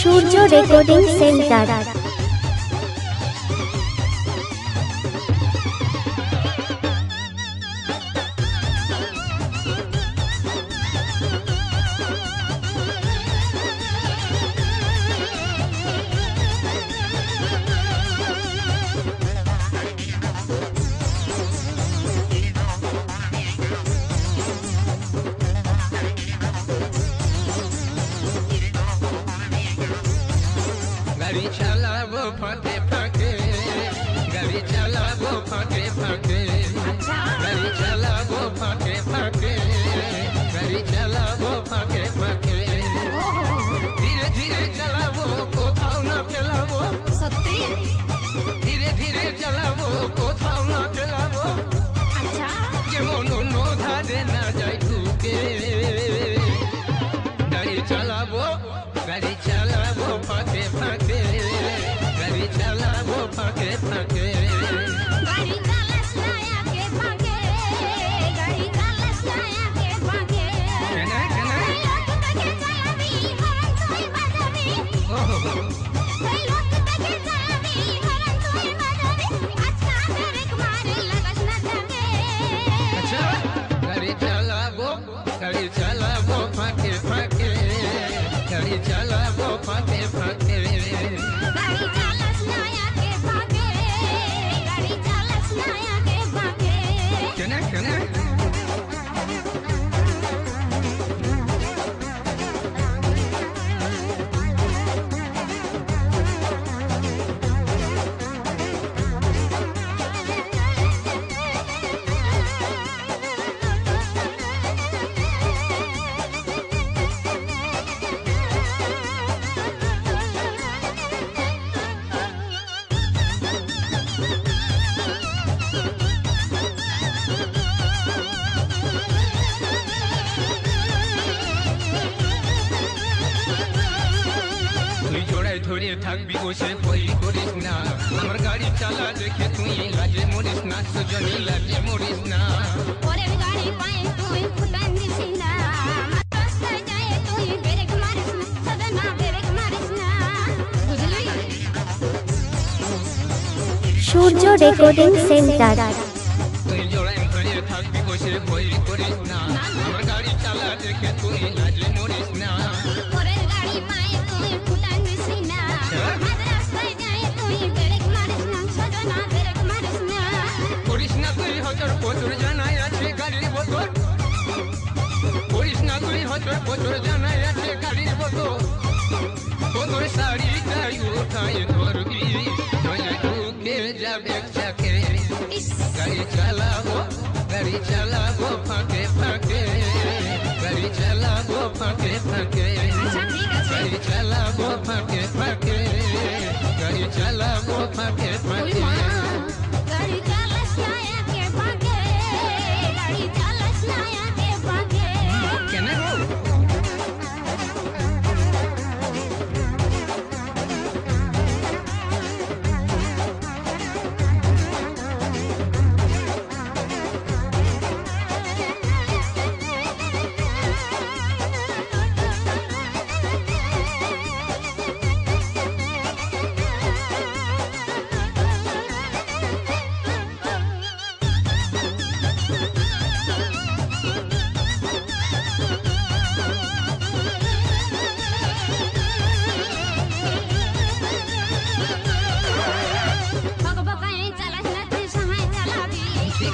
সূর্য recording centre. করে থাকবি বসে বই করিস না। আমার গাড়ি চালা দেখে তুই লাগে মরিস না সুজনে লাগে মরিস না। Surya recording centre. তুই জোড়ায় ধরে থাকবি বসে বই করিস না। আমার গাড়ি চালা দেখে তুই লাজে Otur dana yatte kali bozo Kondur sari da yutay dorbi Dona duke jabe chake Gari chala ho gari chala ho phake phake Gari chala ho phake phake Gari chala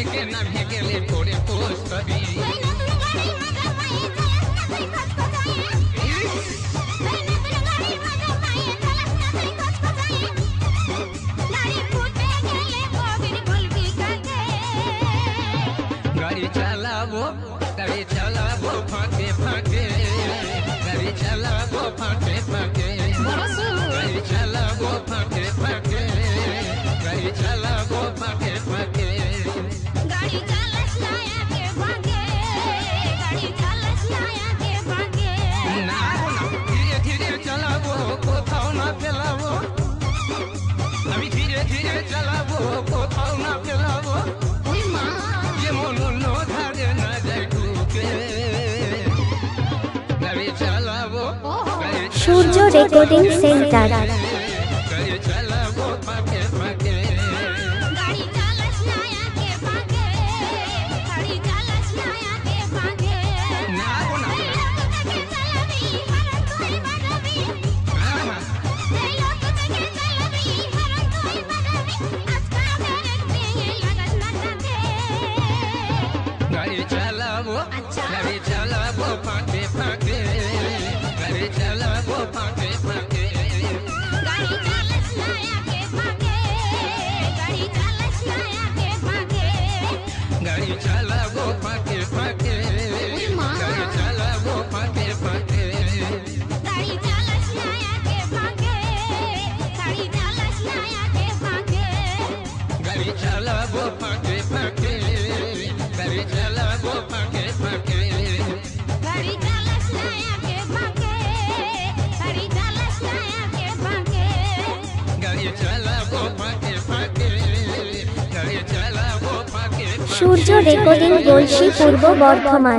I'm up, get up, for up, get up, Surya recording centre. Yeah, yeah, yeah. Surya recording Galsi Purba Bardhaman.